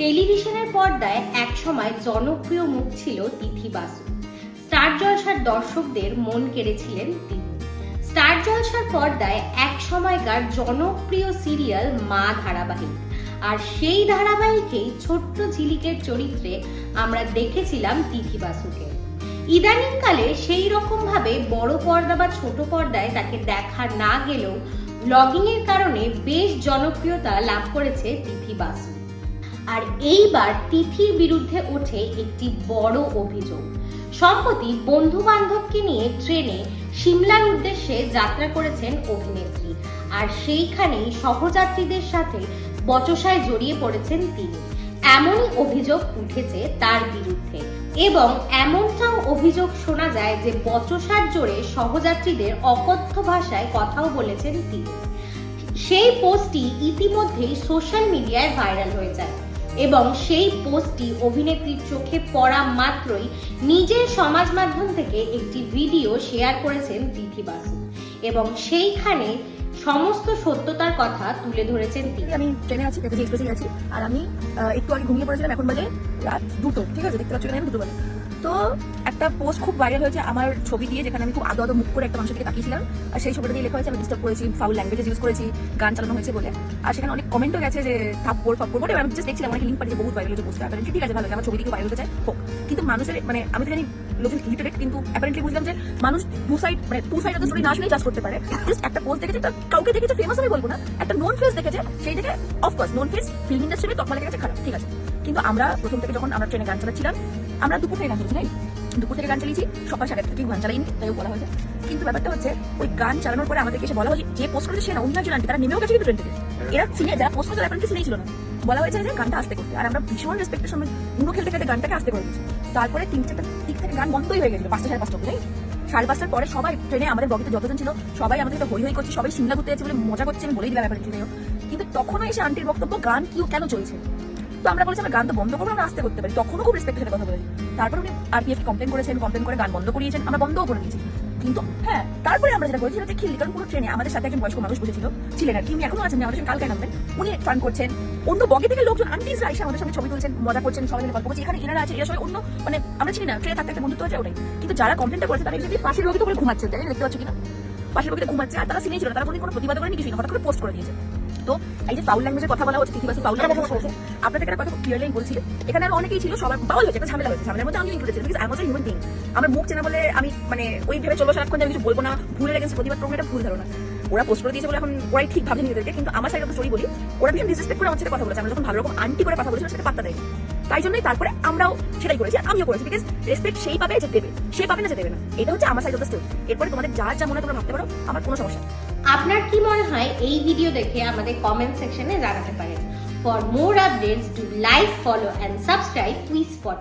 টেলিভিশনের পর্দায় একসময় জনপ্রিয় মুখ ছিল তিথি বাসু। স্টার জলসার দর্শকদের মন কেড়েছিলেন তিনি। স্টার জলসার পর্দায় এক সময়কার জনপ্রিয় সিরিয়াল মা ধারাবাহিক। আর সেই ধারাবাহিকেই ছোট্ট ঝিলিকের চরিত্রে আমরা দেখেছিলাম তিথি বাসুকে। ইদানিংকালে সেই রকম ভাবে বড় পর্দা বা ছোট পর্দায় তাকে দেখা না গেলেও ব্লগিং এর কারণে বেশ জনপ্রিয়তা লাভ করেছে তিথি বাসু। আর এইবার তিথির বিরুদ্ধে ওঠে একটি বড় অভিযোগ। সম্প্রতি বন্ধু বান্ধবকে নিয়ে ট্রেনে সিমলার উদ্দেশ্যে যাত্রা করেছেন অভিনেত্রী। আর সেইখানেই সহযাত্রীদের সাথে বচসায় জড়িয়ে পড়েছেন তিনি। এমনই অভিযোগ উঠেছে তার বিরুদ্ধে। এবং এমনটাও অভিযোগ শোনা যায় যে বচসার জোরে সহযাত্রীদের অকথ্য ভাষায় কথাও বলেছেন তিনি। সেই পোস্টটি ইতিমধ্যেই সোশ্যাল মিডিয়ায় ভাইরাল হয়ে যায়। এবং সেই পোস্টটি অভিনেত্রীর চোখে পড়া মাত্রই নিজের সমাজ মাধ্যম থেকে একটি ভিডিও শেয়ার করেছেন তিথি বাসু। এবং সেইখানে সমস্ত সত্যতার কথা তুলে ধরেছেন তিনি। আমি ট্রেনে আছি আছি। আর আমি একটু আগে ঘুমিয়ে পড়েছিলাম, এখন বাজে রাত দুটো। ঠিক আছে? দেখতে পাচ্ছি দুটো বাজে। তো একটা পোস্ট খুব ভাইরাল হয়েছে আমার ছবি দিয়ে, যেখানে আমি খুব আদো আদো মুখ করে একটা মানুষের দিকে তাকিয়েছিলাম। আর সেই ছবিটা দিয়ে লেখা হয়েছে, আমি ডিস্টার্ব করেছি ফাউল ল্যাঙ্গুয়েজ ইউজ করেছি, গান চালানো হয়েছে বলে। আর সেখানে অনেক কমেন্টও গেছে যে থাপ্পড় ফাপ্পড় বলে আমি জাস্ট দেখছিলাম, অনেক লিঙ্ক পাঠিয়ে বহুত ভাইরাল হয়েছে পোস্টটা অ্যাপারেন্টলি ঠিক আছে, ভালো আমার ছবি দিকে ভাইরাল চাই হোক, কিন্তু মানুষের মানে আমি তো জানি লোকজন লিটারেট কিন্তু অ্যাপারেন্টলি বুঝলাম যে মানুষ দু সাইড মানে টু সাইড দ্য স্টোরি না শুনেই জাজ করতে পারে। জাস্ট একটা পোস্ট দেখেছে কাউকে দেখেছে ফেমাস আমি বলব না, একটা নোন ফেস দেখেছে, সেই থেকে of course non face film industry তখন লেগে গেছে খারাপ, ঠিক আছে। কিন্তু আমরা প্রথম থেকে যখন আমরা ট্রেনে গান চালাচ্ছিলাম আমরা দুপুর থেকে গান চালিয়েছি দুপুর থেকে গান চালিয়েছি, সকাল সাড়ে থেকে গান চালাইনি তাই বলা হয়েছে। কিন্তু ব্যাপারটা হচ্ছে, ওই গান চালানোর পরে আমাদেরকে এসে বলা হয়েছে, যে পোস্ট করেছে সে না অন্য একজন আন্টি তারা নেমেও গেছে কিন্তু ট্রেন থেকে। এরা সিনে, যারা পোস্ট করেছে, তারা সিনেই ছিল না। বলা হয়েছে যে গানটা আসতে করতে। আর আমরা ভীষণ রেসপেক্টের সঙ্গে উনো খেলতে খেলতে গানটাকে আসতে করে দিয়েছি। তারপরে তিন চারটা দিক থেকে গান বন্ধই হয়ে গেছিল, পাঁচটা সাড়ে পাঁচটা অব্দি সাড়ে পাঁচটার পরে সবাই ট্রেনে আমাদের বগিতে যতজন ছিল, সবাই আমাদের হই হই করছে, সবাই সিমলা ঘুরতে যাচ্ছে বলে মজা করছে, আমি বলেই দিলাম ব্যাপারে কিন্তু তখনও এসে আন্টির বক্তব্য, গান কিউ কেন চলছে? তো আমরা বলেছি, আমরা গান তো বন্ধ করব আমরা আসতে করতে পারি। তখনও খুব রেসপেক্টের সাথে কথা বলেছি। তারপর উনি আরপিএফ কমপ্লেন করেছেন কমপ্লেন করে গান বন্ধ করিয়েছেন, আমরা বন্ধও করে দিয়েছি। কিন্তু হ্যাঁ তারপরে আমরা যেটা করেছি, সেটা খিল্লি কারণ পুরো ট্রেনে আমাদের সাথে একজন বয়স্ক মানুষ বসেছিল, ছিলেন আর কি, উনি এখনও আছেন আমাদের সঙ্গে কালকে নামবেন। উনি ফান করছেন। অন্য বগে থেকে লোকজন আন্টিসরা এসে আমাদের সঙ্গে ছবি তুলছেন, মজা করছেন, সবাই গল্প করছে এখানে এনারা আছে, এরা সবাই অন্য মানে আমরা চিনি না, ট্রেনে থাকতে একটা বন্ধুত্ব আছে, ওটাই। কিন্তু যারা কমপ্লেনটা করেছে, তারা যদি পাশের বগিতে করে ঘুমাচ্ছে। দেখতে পাচ্ছ কিনা? পাশের বগিতে ঘুমাচ্ছে, আর তারা সিনেই ছিল তারা কোনো প্রতিবাদ করেনি, কিছুই হঠাৎ করে পোস্ট করে দিয়েছে। তো এই যে ফাউল ল্যাঙ্গুয়েজের কথা বলা হচ্ছে তিথি বাসু ফাউল ল্যাঙ্গুয়েজ আপনাদের একটা কথা ক্লিয়ারলি বলছি, এখানে আর অনেকেই ছিল, সবার বাউল হয়েছে, একটা ঝামেলা হয়েছে। ঝামেলার মধ্যে আমি ইনক্লুডেড ছিলাম ওয়াজ হিউম্যান বিং আমার মুখ চেনা বলে আমি মানে ওই ভেবে চলো সারাক্ষণ আমি কিছু বলব না, ভুলের এগেন্সে প্রতিবাদ করব এটা ভুল ধারণা। ওরা পোস্ট করে দিয়েছে বলে এখন ওরাই ঠিক ভাবে নিজেদেরকে, কিন্তু আমার সাইড অফ স্টোরি বলি, ওরা ভীষণ ডিসরেসপেক্ট করে আমার সাথে কথা বলেছে। আমরা যখন ভালো রকম আন্টি করে কথা বলেছিলাম সেটা পাত্তা দেয়নি। তাই জন্যই তারপরে আমরাও সেটাই করেছি আমিও করেছি বিকজ রেসপেক্ট সেই পাবে যে দেবে, সে পাবে না যে দেবে না। এটা হচ্ছে আমার সাইড অফ দ্য এরপরে তোমাদের যা যা মনে তোমরা ভাবতে পারো, আমার কোনো সমস্যা আপনার কি মনে হয় এই ভিডিও দেখে আমাদের কমেন্ট সেকশনে জানাতে পারেন। For more updates to like follow and subscribe we spot